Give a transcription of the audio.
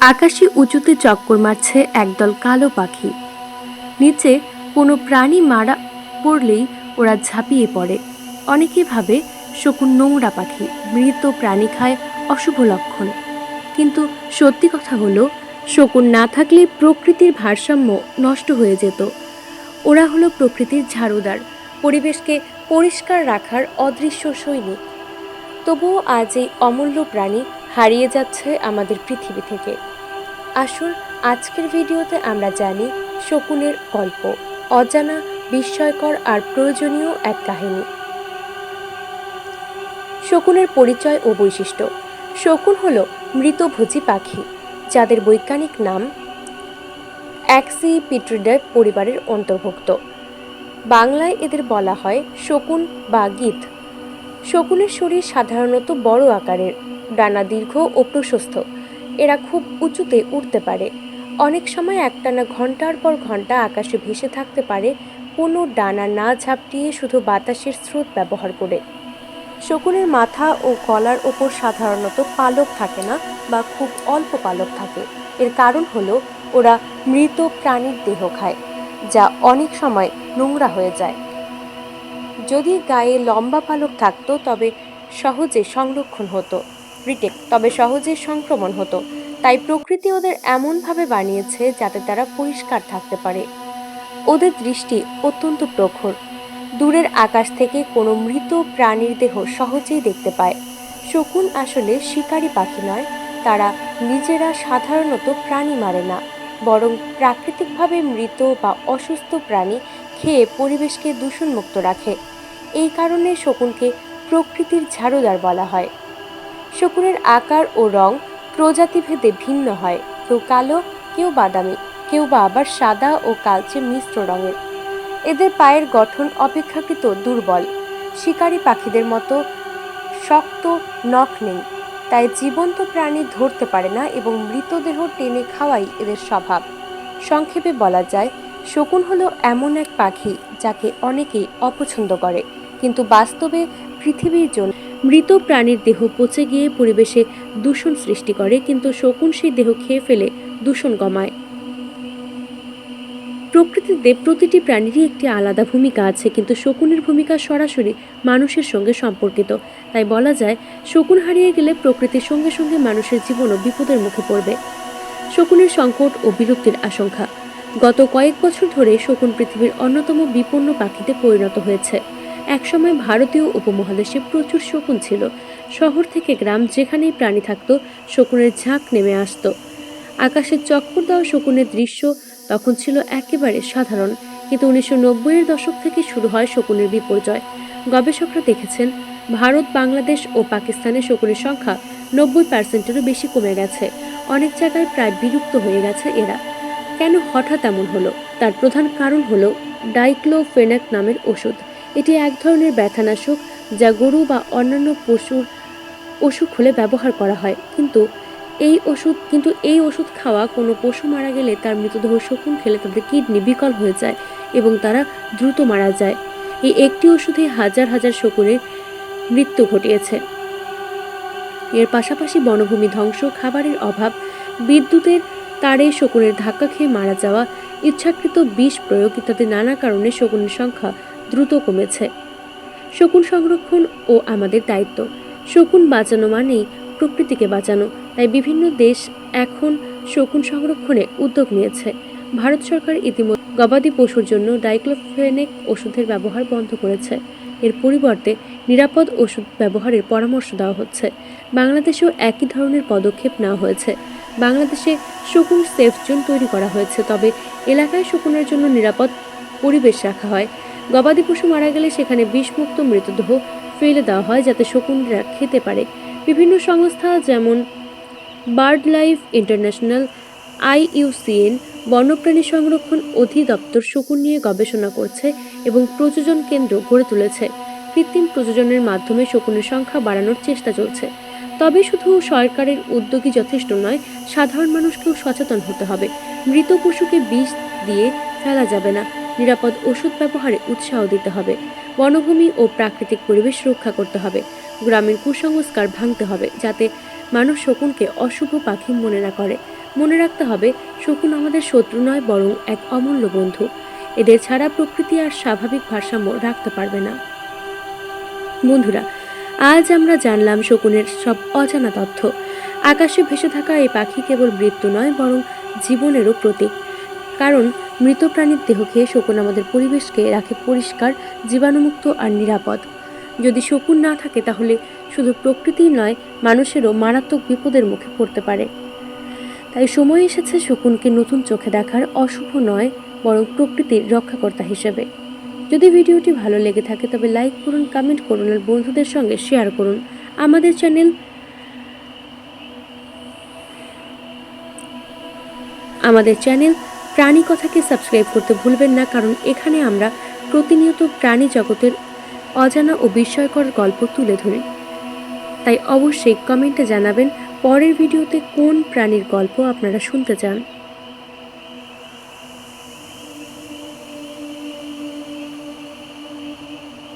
আকাশে উঁচুতে চক্কর মারছে একদল কালো পাখি। নিচে কোনো প্রাণী মারা পড়লেই ওরা ঝাঁপিয়ে পড়ে। অনেকে ভাবে শকুন নোংরা পাখি, মৃত প্রাণী খায় অশুভ লক্ষণ। কিন্তু সত্যি কথা হলো, শকুন না থাকলে প্রকৃতির ভারসাম্য নষ্ট হয়ে যেত। ওরা হলো প্রকৃতির ঝাড়ুদার, পরিবেশকে পরিষ্কার রাখার অদৃশ্য সৈনিক। তবুও আজ এই অমূল্য প্রাণী হারিয়ে যাচ্ছে আমাদের পৃথিবী থেকে। আসুন, আজকের ভিডিওতে আমরা জানি শকুনের গল্প, অজানা, বিস্ময়কর আর প্রয়োজনীয় এক কাহিনী। শকুনের পরিচয় ও বৈশিষ্ট্য। শকুন হলো মৃতভোজী পাখি, যাদের বৈজ্ঞানিক নাম অ্যাক্সি অ্যাক্সিপিট্রিডার পরিবারের অন্তর্ভুক্ত। বাংলায় এদের বলা হয় শকুন বা গীত। শকুনের শরীর সাধারণত বড় আকারের। ডানা দীর্ঘ ও প্রশস্ত। এরা খুব উঁচুতে উঠতে পারে। অনেক সময় একটানা ঘণ্টার পর ঘণ্টা আকাশে ভেসে থাকতে পারে, কোনো ডানা না ঝাপটিয়ে শুধু বাতাসের স্রোত ব্যবহার করে। শকুনের মাথা ও গলার ওপর সাধারণত পালক থাকে না বা খুব অল্প পালক থাকে। এর কারণ হলো, ওরা মৃত প্রাণীর দেহ খায়, যা অনেক সময় নোংরা হয়ে যায়। যদি গায়ে লম্বা পালক থাকতো, তবে সহজে সংরক্ষণ হতো। রিটেক তবে সহজে সংক্রমণ হতো। তাই প্রকৃতি ওদের এমনভাবে বানিয়েছে যাতে তারা পরিষ্কার থাকতে পারে। ওদের দৃষ্টি অত্যন্ত প্রখর। দূরের আকাশ থেকে কোনো মৃত প্রাণীর দেহ সহজেই দেখতে পায়। শকুন আসলে শিকারী পাখি নয়, তারা নিজেরা সাধারণত প্রাণী মারে না, বরং প্রাকৃতিকভাবে মৃত বা অসুস্থ প্রাণী খেয়ে পরিবেশকে দূষণমুক্ত রাখে। এই কারণে শকুনকে প্রকৃতির ঝাড়ুদার বলা হয়। শকুনের আকার ও রং প্রজাতিভেদে ভিন্ন হয়, কেউ কালো, কেউ বাদামি, কেউ বা আবার সাদা ও কালচে মিশ্র রঙের। এদের পায়ের গঠন অপেক্ষাকৃত দুর্বল। শিকারী পাখিদের মতো শক্ত নখ নেই, তাই জীবন্ত প্রাণী ধরতে পারে না এবং মৃতদেহ টেনে খাওয়াই এদের স্বভাব। সংক্ষেপে বলা যায়, শকুন হলো এমন এক পাখি যাকে অনেকেই অপছন্দ করে, কিন্তু বাস্তবে পৃথিবীর জন্য মৃত প্রাণীর দেহ পচে গিয়ে পরিবেশে দূষণ সৃষ্টি করে, কিন্তু শকুন সেই দেহ খেয়ে ফেলে, দূষণ কমায়। প্রকৃতিতে প্রতিটি প্রাণীরই একটি আলাদা ভূমিকা আছে, কিন্তু শকুনের ভূমিকা সরাসরি মানুষের সঙ্গে সম্পর্কিত। তাই বলা যায়, শকুন হারিয়ে গেলে প্রকৃতির সঙ্গে সঙ্গে মানুষের জীবনও বিপদের মুখে পড়বে। শকুনের সংকট ও বিলুপ্তির আশঙ্কা। গত কয়েক বছর ধরে শকুন পৃথিবীর অন্যতম বিপন্ন পাখিতে পরিণত হয়েছে। একসময় ভারতীয় উপমহাদেশে প্রচুর শকুন ছিল। শহর থেকে গ্রাম যেখানেই প্রাণী থাকতো, শকুনের ঝাঁক নেমে আসতো। আকাশের চক্কর দেওয়া শকুনের দৃশ্য তখন ছিল একেবারে সাধারণ। কিন্তু উনিশশো নব্বইয়ের দশক থেকে শুরু হয় শকুনের বিপর্যয়। গবেষকরা দেখেছেন, ভারত, বাংলাদেশ ও পাকিস্তানে শকুনের সংখ্যা নব্বই পার্সেন্টেরও বেশি কমে গেছে। অনেক জায়গায় প্রায় বিলুপ্ত হয়ে গেছে এরা। কেন হঠাৎ এমন হলো? তার প্রধান কারণ হলো ডাইক্লোফেনাক নামের ওষুধ। এটি এক ধরনের ব্যথানাশক যা গরু বা অন্যান্য পশুর অসুখ হলে ব্যবহার করা হয়। কিন্তু এই ওষুধ, কিন্তু এই ওষুধ খাওয়া কোনো পশু মারা গেলে তার মৃতদেহ শকুন খেলে তাদের কিডনি বিকল হয়ে যায় এবং তারা দ্রুত মারা যায়। এই একটি ওষুধে হাজার হাজার শকুনের মৃত্যু ঘটিয়েছে। এর পাশাপাশি বনভূমি ধ্বংস, খাবারের অভাব, বিদ্যুতের তারে শকুনের ধাক্কা খেয়ে মারা যাওয়া, ইচ্ছাকৃত বিষ প্রয়োগ ইত্যাদি নানা কারণে শকুনের সংখ্যা দ্রুত কমেছে। শকুন সংরক্ষণ ও আমাদের দায়িত্ব। শকুন বাঁচানো মানেই প্রকৃতিকে বাঁচানো, তাই বিভিন্ন দেশ এখন শকুন সংরক্ষণে উদ্যোগ নিয়েছে। ভারত সরকার ইতিমধ্যে গবাদি পশুর জন্য ডাইক্লোফেনেক ওষুধের ব্যবহার বন্ধ করেছে। এর পরিবর্তে নিরাপদ ওষুধ ব্যবহারের পরামর্শ দেওয়া হচ্ছে। বাংলাদেশেও একই ধরনের পদক্ষেপ নেওয়া হয়েছে। বাংলাদেশে শকুন সেফ জোন তৈরি করা হয়েছে, তবে এলাকায় শকুনের জন্য নিরাপদ পরিবেশ রাখা হয়। গবাদি পশু মারা গেলে সেখানে বিষমুক্ত মৃতদেহ ফেলে দেওয়া হয় যাতে শকুনরা খেতে পারে। বিভিন্ন সংস্থা যেমন বার্ড লাইফ ইন্টারন্যাশনাল আইইউসিএন বন্যপ্রাণী সংরক্ষণ অধিদপ্তর শকুন নিয়ে গবেষণা করছে এবং প্রযোজন কেন্দ্র গড়ে তুলেছে। কৃত্রিম প্রযোজনের মাধ্যমে শকুনের সংখ্যা বাড়ানোর চেষ্টা চলছে। তবে শুধু সরকারের উদ্যোগই যথেষ্ট নয়, সাধারণ মানুষকেও সচেতন হতে হবে। মৃত পশুকে বিষ দিয়ে ফেলা যাবে না। নিরাপদ ওষুধ ব্যবহারে উৎসাহ দিতে হবে। বনভূমি ও প্রাকৃতিক পরিবেশ রক্ষা করতে হবে। গ্রামের কুসংস্কার ভাঙতে হবে যাতে মানুষ শকুনকে অশুভ পাখি মনে না করে। মনে রাখতে হবে, শকুন আমাদের শত্রু নয়, বরং এক অমূল্য বন্ধু। এদের ছাড়া প্রকৃতি আর স্বাভাবিক ভারসাম্য রাখতে পারবে না। বন্ধুরা, আজ আমরা জানলাম শকুনের সব অজানা তথ্য। আকাশে ভেসে থাকা এই পাখি কেবল মৃত্যু নয়, বরং জীবনেরও প্রতীক। কারণ মৃত প্রাণীর দেহ খেয়ে শকুন আমাদের পরিবেশকে রাখে পরিষ্কার, জীবাণুমুক্ত আর নিরাপদ। যদি শকুন না থাকে, তাহলে শুধু প্রকৃতিই নয়, মানুষেরও মারাত্মক বিপদের মুখে পড়তে পারে। তাই সময় এসেছে শকুনকে নতুন চোখে দেখার, অশুভ নয়, বরং প্রকৃতির রক্ষাকর্তা হিসেবে। যদি ভিডিওটি ভালো লেগে থাকে, তবে লাইক করুন, কমেন্ট করুন আর বন্ধুদের সঙ্গে শেয়ার করুন। আমাদের চ্যানেল আমাদের চ্যানেল প্রাণী কথাকে সাবস্ক্রাইব করতে ভুলবেন না, কারণ এখানে আমরা প্রতিনিয়ত প্রাণী জগতের অজানা ও বিস্ময়কর গল্প তুলে ধরি। তাই অবশ্যই কমেন্টে জানাবেন, পরের ভিডিওতে কোন প্রাণীর গল্প আপনারা শুনতে চান।